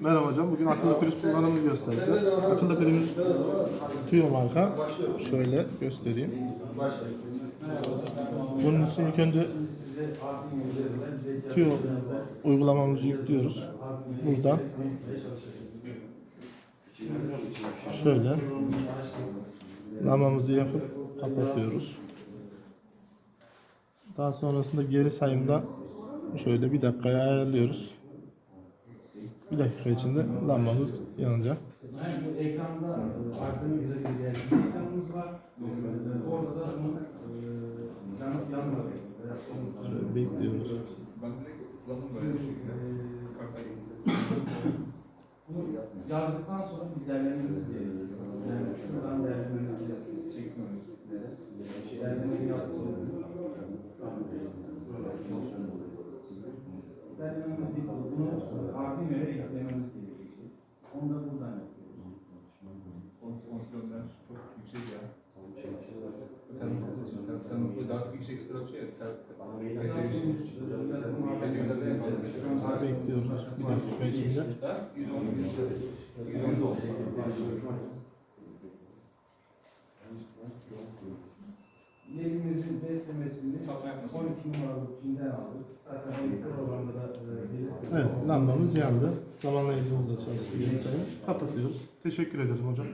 Merhaba hocam. Bugün akıllı priz kullanımını göstereceğiz. Akıllı priz Tüyo marka. Şöyle göstereyim. Bunun için ilk önce Tüyo uygulamamızı yüklüyoruz. Buradan şöyle namamızı yapıp kapatıyoruz. Daha sonrasında geri sayımda şöyle bir dakikaya ayarlıyoruz. Bir dakika içinde lambamız yanacak. Bu ekranda e, arkamızda bir ekranımız var. Orada da yanıp yanmadı. Şöyle bekliyoruz. Böyle bir şekilde. Bunu yazdıktan sonra bir derlememiz gerekiyor. Yani şuradan derlememiz çekmiyoruz. Derlemeyi yaptık. Şu an bitti. Bunu artı yöne eklememiz gerekiyor. Onu da buradan yapıyoruz. Konsilyonlar çok yüksek ya. Tanımlı daha yüksek şey. Bekliyoruz bir dakika içinde. 110 110 oldu. Yerimizin beslemesini Sapma yapmasın. 12 numaralı pinden aldık. Zaten 12 programda da. Evet lambamız yandı. Zamanlayıcımız da çalıştı. Kapatıyoruz. Teşekkür ederim hocam.